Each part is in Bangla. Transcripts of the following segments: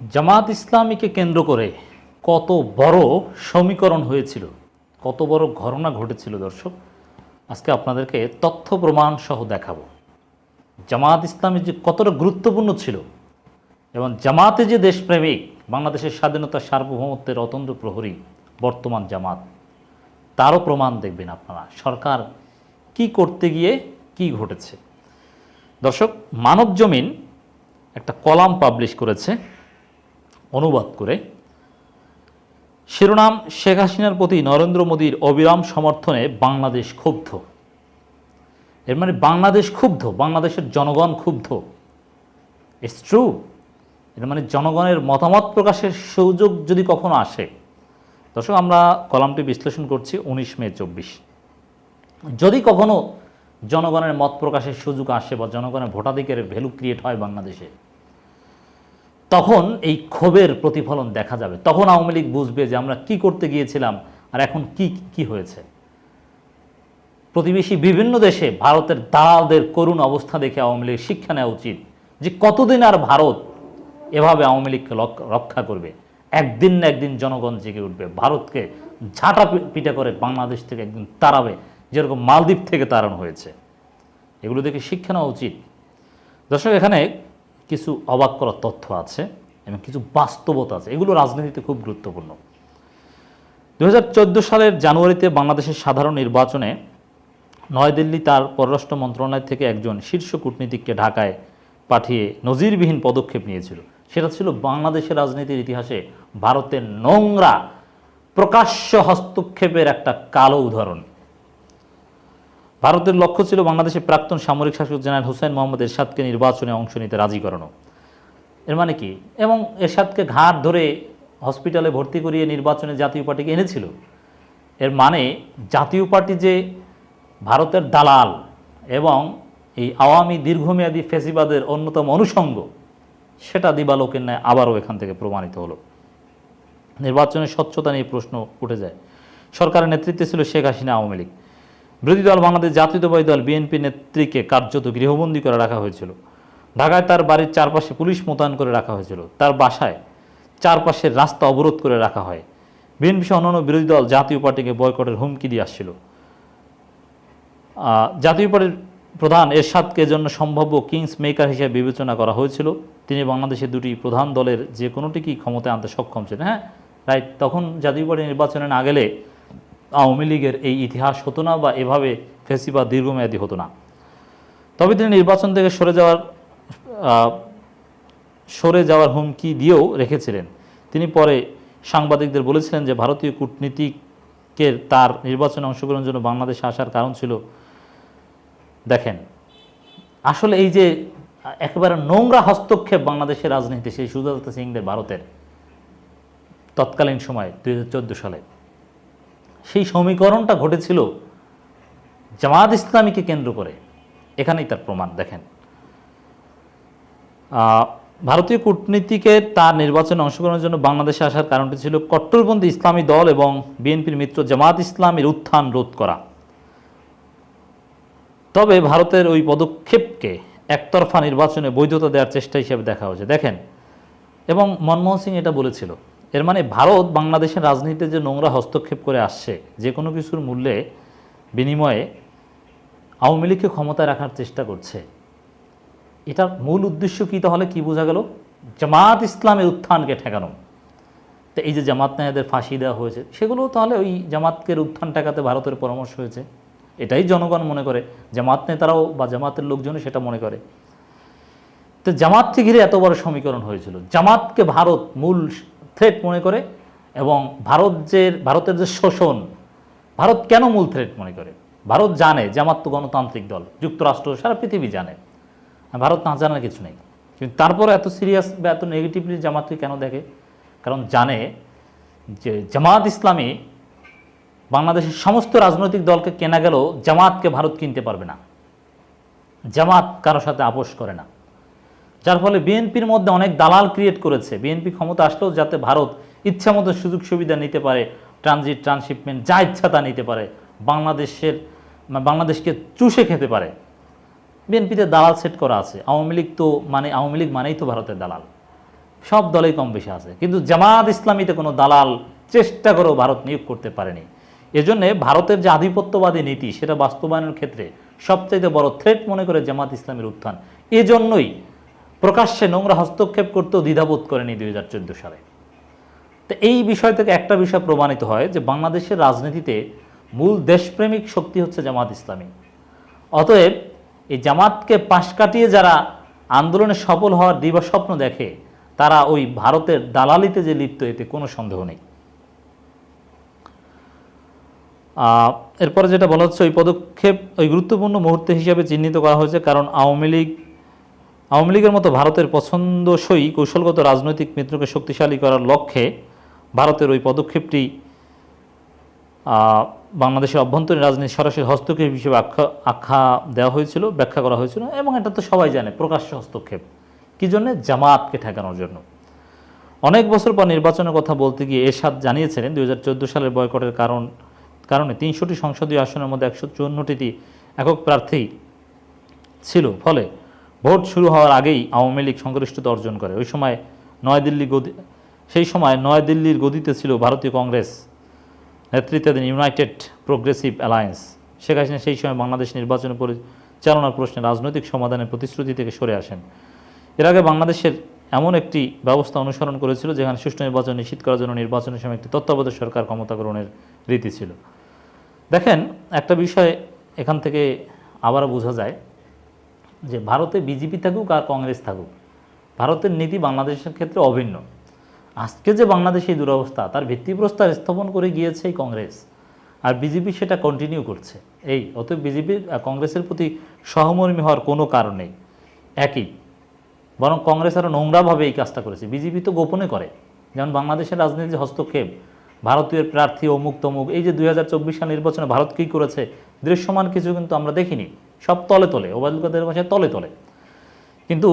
জামাত ইসলামীকে কেন্দ্র করে কত বড় সমীকরণ হয়েছিল, কত বড় ঘটনা ঘটেছিল দর্শক, আজকে আপনাদেরকে তথ্য প্রমাণ সহ দেখাবো। জামাত ইসলামী যে কতটা গুরুত্বপূর্ণ ছিল, এবং জামাতে যে দেশপ্রেমিক, বাংলাদেশের স্বাধীনতা সার্বভৌমত্বের অতন্ত্র প্রহরী বর্তমান জামাত, তারও প্রমাণ দেখবেন আপনারা, সরকার কি করতে গিয়ে কি ঘটেছে। দর্শক মানব জমিন একটা কলাম পাবলিশ করেছে অনুবাদ করে। শিরোনাম শেখ হাসিনার প্রতি নরেন্দ্র মোদীর অবিরাম সমর্থনে বাংলাদেশ ক্ষুব্ধ। এর মানে বাংলাদেশ ক্ষুব্ধ, বাংলাদেশের জনগণ ক্ষুব্ধ। ইটস ট্রু এর মানে জনগণের মতামত প্রকাশের সুযোগ যদি কখনো আসে। দর্শক, আমরা কলামটি বিশ্লেষণ করছি উনিশ মে চব্বিশ। যদি কখনো জনগণের মত প্রকাশের সুযোগ আসে বা জনগণের ভোটাধিকারের ভ্যালু ক্রিয়েট হয় বাংলাদেশে তখন এই ক্ষোভের প্রতিফলন দেখা যাবে। তখন আওয়ামী লীগ বুঝবে যে আমরা কি করতে গিয়েছিলাম আর এখন কি কি হয়েছে। প্রতিবেশী বিভিন্ন দেশে ভারতের দালালদের করুণ অবস্থা দেখে আওয়ামী লীগ শিক্ষা নেওয়া উচিত যে কতদিন আর ভারত এভাবে আওয়ামী লীগকে রক্ষা করবে। একদিন না একদিন জনগণ জেগে উঠবে। ভারতকে ঝাঁটা পিটা করে বাংলাদেশ থেকে একদিন তাড়াবে, যেরকম মালদ্বীপ থেকে তাড়ানো হয়েছে। এগুলো দেখে শিক্ষা নেওয়া উচিত। দর্শক, এখানে কিছু অবাক করার তথ্য আছে এবং কিছু বাস্তবতা আছে। এগুলো রাজনীতিতে খুব গুরুত্বপূর্ণ। দু হাজার চোদ্দ সালের জানুয়ারিতে বাংলাদেশের সাধারণ নির্বাচনে নয়াদিল্লি তার পররাষ্ট্র মন্ত্রণালয় থেকে একজন শীর্ষ কূটনীতিককে ঢাকায় পাঠিয়ে নজিরবিহীন পদক্ষেপ নিয়েছিল। সেটা ছিল বাংলাদেশের রাজনীতির ইতিহাসে ভারতের নোংরা, প্রকাশ্য হস্তক্ষেপের একটা কালো উদাহরণ। ভারতের লক্ষ্য ছিল বাংলাদেশের প্রাক্তন সামরিক শাসক জেনারেল হুসেন মোহাম্মদ এরশাদকে নির্বাচনে অংশ নিতে রাজি করানো। এর মানে কি? এবং এরশাদকে ঘাট ধরে হসপিটালে ভর্তি করিয়ে নির্বাচনে জাতীয় পার্টিকে এনেছিল। এর মানে জাতীয় পার্টি যে ভারতের দালাল এবং এই আওয়ামী দীর্ঘমেয়াদী ফেসিবাদের অন্যতম অনুষঙ্গ, সেটা দিবালোকের ন্যায় আবারও এখান থেকে প্রমাণিত হলো। নির্বাচনের স্বচ্ছতা নিয়ে প্রশ্ন উঠে যায়। সরকারের নেতৃত্বে ছিল শেখ হাসিনা আওয়ামী লীগ। বিরোধী দল বাংলাদেশ জাতীয়তাবাদী দল বিএনপি নেত্রীকে কার্যত গৃহবন্দী করে রাখা হয়েছিল। ঢাকায় তার বাড়ির চারপাশে পুলিশ মোতায়েন করে রাখা হয়েছিল। তার বাসায় চারপাশের রাস্তা অবরোধ করে রাখা হয়। বিএনপি সহ অন্যান্য বিরোধী দল জাতীয় পার্টিকে বয়কটের হুমকি দিয়ে আসছিল। জাতীয় পার্টির প্রধান এরশাদকে জন্য সম্ভাব্য কিংস মেকার হিসেবে বিবেচনা করা হয়েছিল। তিনি বাংলাদেশের দুটি প্রধান দলের যে কোনোটিকেই ক্ষমতায় আনতে সক্ষম ছিলেন। হ্যাঁ রাইট, তখন জাতীয় পার্টি নির্বাচনে না গেলে আওয়ামী লীগের এই ইতিহাস হতো না বা এভাবে ফেসিবা দীর্ঘমেয়াদী হতো না। তবে তিনি নির্বাচন থেকে সরে যাওয়ার সরে যাওয়ার হুমকি দিয়েও রেখেছিলেন। তিনি পরে সাংবাদিকদের বলেছিলেন যে ভারতীয় কূটনীতিকের তার নির্বাচনে অংশগ্রহণের জন্য বাংলাদেশে আসার কারণ ছিল। দেখেন, আসলে এই যে একেবারে নোংরা হস্তক্ষেপ বাংলাদেশের রাজনীতি সেই সুজাত সিংদের ভারতের তৎকালীন সময়, দুই সালে। সেই সমীকরণটা ঘটেছিল জামাত ইসলামীকে কেন্দ্র করে। এখানেই তার প্রমাণ, দেখেন। ভারতীয় কূটনীতিকে তার নির্বাচনে অংশগ্রহণের জন্য বাংলাদেশে আসার কারণটি ছিল কট্টরপন্থী ইসলামী দল এবং বিএনপির মিত্র জামাত ইসলামের উত্থান রোধ করা। তবে ভারতের ওই পদক্ষেপকে একতরফা নির্বাচনে বৈধতা দেওয়ার চেষ্টা হিসেবে দেখা হয়েছে। দেখেন, এবং মনমোহন সিং এটা বলেছিল এর মানে ভারত বাংলাদেশের রাজনীতিতে যে নোংরা হস্তক্ষেপ করে আসছে, যে কোনো কিছুর মূল্যে বিনিময়ে আওয়ামী লীগকে ক্ষমতায় রাখার চেষ্টা করছে। এটার মূল উদ্দেশ্য কী তাহলে কি বোঝা গেল? জামাত ইসলামের উত্থানকে ঠেকানো। তো এই যে জামাত নেয়াদের ফাঁসি দেওয়া হয়েছে, সেগুলো তাহলে ওই জামাতকের উত্থান ঠেকাতে ভারতের পরামর্শ হয়েছে। এটাই জনগণ মনে করে, জামাত নেতারাও বা জামাতের লোকজনও সেটা মনে করে। তো জামাতকে ঘিরে এত বড় সমীকরণ হয়েছিল। জামাতকে ভারত মূল থ্রেট মনে করে এবং ভারত যে, ভারতের যে শোষণ, ভারত কেন মূল থ্রেট মনে করে? ভারত জানে জামাত তো গণতান্ত্রিক দল, যুক্তরাষ্ট্র, সারা পৃথিবী জানে। ভারত না জানার কিছু নেই। কিন্তু তারপরে এত সিরিয়াস বা এত নেগেটিভলি জামাতকে কেন দেখে? কারণ জানে যে জামাত ইসলামী বাংলাদেশের সমস্ত রাজনৈতিক দলকে কেনা গেলেও জামাতকে ভারত কিনতে পারবে না। জামাত কারোর সাথে আপোষ করে না। যার ফলে বিএনপির মধ্যে অনেক দালাল ক্রিয়েট করেছে। বিএনপি ক্ষমতা আসলেও যাতে ভারত ইচ্ছা মতো সুযোগ সুবিধা নিতে পারে ট্রানজিট ট্রান্সশিপমেন্ট যা ইচ্ছা তা নিতে পারে, বাংলাদেশের মানে বাংলাদেশকে চুষে খেতে পারে। বিএনপিতে দালাল সেট করা আছে। আওয়ামী লীগ তো মানে আওয়ামী লীগ মানেই তো ভারতের দালাল। সব দলেই কম বেশি আছে। কিন্তু জামাত ইসলামীতে কোনো দালাল চেষ্টা করেও ভারত নিয়োগ করতে পারেনি। এজন্যে ভারতের যে আধিপত্যবাদী নীতি, সেটা বাস্তবায়নের ক্ষেত্রে সবচাইতে বড় থ্রেট মনে করে জামাত ইসলামের উত্থান। এজন্যই প্রকাশ্যে নোংরা হস্তক্ষেপ করতেও দ্বিধাবোধ করেনি দুই হাজার চোদ্দ সালে। তো এই বিষয় থেকে একটা বিষয় প্রমাণিত হয় যে বাংলাদেশের রাজনীতিতে মূল দেশপ্রেমিক শক্তি হচ্ছে জামাত ইসলামী। অতএব এই জামাতকে পাশ কাটিয়ে যারা আন্দোলনে সফল হওয়ার দিবা স্বপ্ন দেখে, তারা ওই ভারতের দালালিতে যে লিপ্ত, এতে কোনো সন্দেহ নেই। এরপরে যেটা বলা হচ্ছে, ওই পদক্ষেপ, ওই গুরুত্বপূর্ণ মুহূর্ত হিসাবে চিহ্নিত করা হয়েছে কারণ আওয়ামী লীগ আওয়ামী লীগের মতো ভারতের পছন্দসই কৌশলগত রাজনৈতিক মিত্রকে শক্তিশালী করার লক্ষ্যে ভারতের ওই পদক্ষেপটি বাংলাদেশের অভ্যন্তরীণ রাজনীতি সরাসরি হস্তক্ষেপ হিসেবে আখ্যা আখ্যা দেওয়া হয়েছিল, ব্যাখ্যা করা হয়েছিল এবং এটা তো সবাই জানে, প্রকাশ্য হস্তক্ষেপ। কী জন্যে? জামাতকে ঠেকানোর জন্য। অনেক বছর পর নির্বাচনের কথা বলতে গিয়ে এরশাদ জানিয়েছিলেন দু হাজার চোদ্দ সালের বয়কটের কারণ, কারণে তিনশোটি সংসদীয় আসনের মধ্যে একশো চুয়ান্নটিতে একক প্রার্থী ছিল। ফলে ভোট শুরু হওয়ার আগেই আওয়ামী লীগ সংখ্যাগরিষ্ঠতা অর্জন করে। ওই সময় নয়াদিল্লি গদি, সেই সময় নয়াদিল্লির গদিতে ছিল ভারতীয় কংগ্রেস নেতৃত্বাধীন United Progressive Alliance. Sheikh Hasina সেই সময় বাংলাদেশ নির্বাচন পরিচালনার প্রশ্নে রাজনৈতিক সমাধানের প্রতিশ্রুতি থেকে সরে আসেন। এর আগে বাংলাদেশের এমন একটি ব্যবস্থা অনুসরণ করেছিল যেখানে সুষ্ঠু নির্বাচন নিশ্চিত করার জন্য নির্বাচনের সময় একটি তত্ত্বাবধায়ক সরকার ক্ষমতা গ্রহণের রীতি ছিল। দেখেন, একটা বিষয় এখান থেকে আবারও বোঝা যায় যে ভারতে বিজেপি থাকুক আর কংগ্রেস থাকুক, ভারতের নীতি বাংলাদেশের ক্ষেত্রে অভিন্ন। আজকে যে বাংলাদেশে এই দুরবস্থা, তার ভিত্তিপ্রস্তর স্থাপন করে গিয়েছে এই কংগ্রেস। আর বিজেপি সেটা কন্টিনিউ করছে। এই, অতএব বিজেপি কংগ্রেসের প্রতি সহমর্মী হওয়ার কোনো কারণ নেই। একই, বরং কংগ্রেস আরও নোংরাভাবে এই কাজটা করেছে। বিজেপি তো গোপনে করে। যেমন বাংলাদেশের রাজনীতির হস্তক্ষেপ, ভারতীয় প্রার্থী অমুক তমুক, এই যে দুই হাজার চব্বিশ সাল নির্বাচনে ভারত কী করেছে, দৃশ্যমান কিছু কিন্তু আমরা দেখিনি। সব তলে তলে ওবায়দুল কাদের ভাষায় তলে তলে। কিন্তু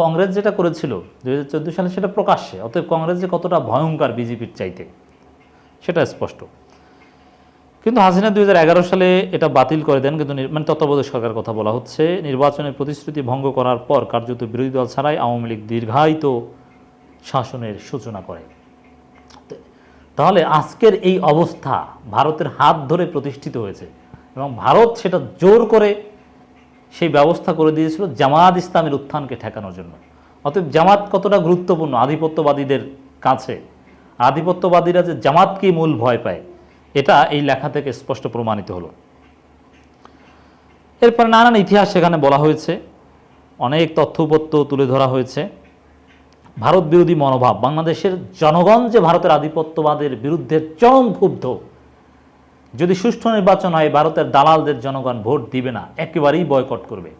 কংগ্রেস যেটা করেছিল, দুই হাজার চোদ্দ সালে সেটা প্রকাশ্যে, অতএব কংগ্রেস যে কতটা ভয়ঙ্কর বিজেপির চাইতে, সেটা স্পষ্ট। কিন্তু হাসিনা দুই সালে এটা বাতিল করে দেন, কিন্তু মানে তত্ত্বাবধায়ক সরকার কথা বলা হচ্ছে, নির্বাচনের প্রতিশ্রুতি ভঙ্গ করার পর কার্যত বিরোধী দল ছাড়াই আওয়ামী লীগ দীর্ঘায়িত শাসনের সূচনা করে। তাহলে আজকের এই অবস্থা ভারতের হাত ধরে প্রতিষ্ঠিত হয়েছে এবং ভারত সেটা জোর করে সেই ব্যবস্থা করে দিয়েছিল জামাত ইসলামের উত্থানকে ঠেকানোর জন্য। অতএব জামাত কতটা গুরুত্বপূর্ণ আধিপত্যবাদীদের কাছে? আধিপত্যবাদীরা যে জামাতকেই মূল ভয় পায়, এটা এই লেখা থেকে স্পষ্ট প্রমাণিত হলো। এরপর নানান ইতিহাস সেখানে বলা হয়েছে, অনেক তথ্য উপত্য তুলে ধরা হয়েছে। ভারত বিরোধী মনোভাব, বাংলাদেশের জনগণ যে ভারতের আধিপত্যবাদের বিরুদ্ধে চরম ক্ষুব্ধ। যদি সুষ্ঠু নির্বাচন হয়, ভারতের দালালদের জনগণ ভোট দিবে না, একেবারেই বয়কট করবে।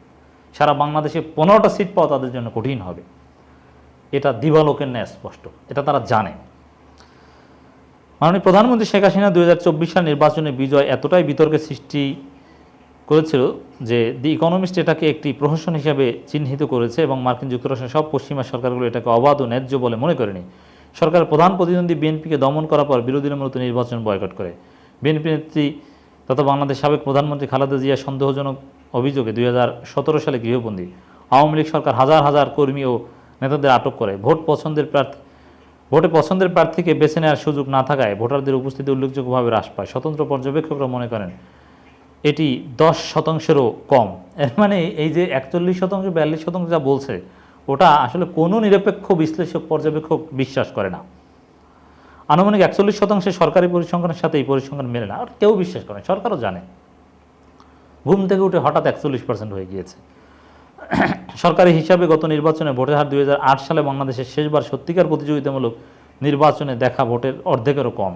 সারা বাংলাদেশে পনেরোটা সিট পাওয়া তাদের জন্য কঠিন হবে। এটা দিবালোকের ন্যায় স্পষ্ট, এটা তারা জানে। মাননীয় প্রধানমন্ত্রী শেখ হাসিনা দুই হাজার চব্বিশ সাল নির্বাচনে বিজয় এতটাই বিতর্কের সৃষ্টি করেছিল যে দি ইকোনমিস্ট এটাকে একটি প্রহসন হিসাবে চিহ্নিত করেছে এবং মার্কিন যুক্তরাষ্ট্রের সব পশ্চিমা সরকারগুলো এটাকে অবাধ ও ন্যায্য বলে মনে করেনি। সরকারের প্রধান প্রতিদ্বন্দ্বী বিএনপিকে দমন করার পর বিরোধীরা মূলত নির্বাচন বয়কট করে। বিএনপি নেত্রী তথা বাংলাদেশ সাবেক প্রধানমন্ত্রী খালেদা জিয়া সন্দেহজনক অভিযোগে দুই হাজার সতেরো সালে গৃহবন্দী আওয়ামী লীগ সরকার হাজার হাজার কর্মী ও নেতাদের আটক করে। ভোট পছন্দের প্রার্থী ভোটে পছন্দের প্রার্থীকে বেছে নেওয়ার সুযোগ না থাকায় ভোটারদের উপস্থিতি উল্লেখযোগ্যভাবে হ্রাস পায়। স্বতন্ত্র পর্যবেক্ষকরা মনে করেন, এটি দশ শতাংশেরও কম। এর মানে এই যে একচল্লিশ শতাংশ, বিয়াল্লিশ শতাংশ যা বলছে, ওটা আসলে কোনো নিরপেক্ষ বিশ্লেষক পর্যবেক্ষক বিশ্বাস করে না। আনুমানিক একচল্লিশ শতাংশে সরকারি পরিসংখ্যানের সাথে এই পরিসংখ্যান মেলে না। আর কেউ বিশ্বাস করে সরকারও জানে। ঘুম থেকে উঠে হঠাৎ একচল্লিশ পার্সেন্ট হয়ে গিয়েছে। সরকারি হিসাবে গত নির্বাচনে ভোটের হার দুই হাজার আট সালে বাংলাদেশের শেষবার সত্যিকার প্রতিযোগিতামূলক নির্বাচনে দেখা ভোটের অর্ধেকেরও কম।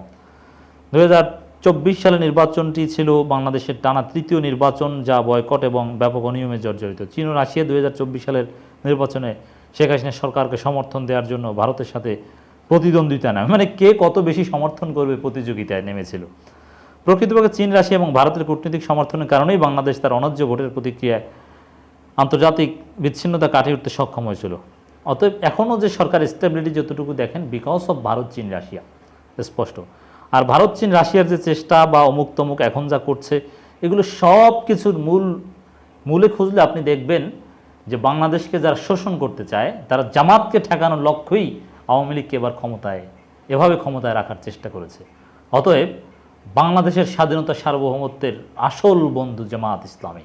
চব্বিশ সালে নির্বাচনটি ছিল বাংলাদেশের টানা তৃতীয় নির্বাচন যা বয়কট এবং ব্যাপক অনিয়মে জর্জরিত। চীন ও রাশিয়া দুই হাজার চব্বিশ সালের নির্বাচনে শেখ হাসিনা সরকারকে সমর্থন দেওয়ার জন্য ভারতের সাথে প্রতিদ্বন্দ্বিতা নেয় মানে কে কত বেশি সমর্থন করবে প্রতিযোগিতায় নেমেছিল। প্রকৃতপক্ষে চীন, রাশিয়া এবং ভারতের কূটনৈতিক সমর্থনের কারণেই বাংলাদেশ তার অনজ্য ভোটের প্রতিক্রিয়ায় আন্তর্জাতিক বিচ্ছিন্নতা কাটিয়ে উঠতে সক্ষম হয়েছিল। অতএব এখনও যে সরকার স্টেবিলিটি যতটুকু দেখেন বিকজ অফ ভারত, চীন, রাশিয়া স্পষ্ট। আর ভারত, চীন, রাশিয়ার যে চেষ্টা বা অমুক তমুক এখন যা করছে, এগুলো সব কিছুর মূল, মূলে খুঁজলে আপনি দেখবেন যে বাংলাদেশকে যারা শোষণ করতে চায়, তারা জামাতকে ঠেকানোর লক্ষ্যই আওয়ামী লীগকে এবার ক্ষমতায়, এভাবে ক্ষমতায় রাখার চেষ্টা করেছে। অতএব বাংলাদেশের স্বাধীনতা সার্বভৌমত্বের আসল বন্ধু জামাত ইসলামী।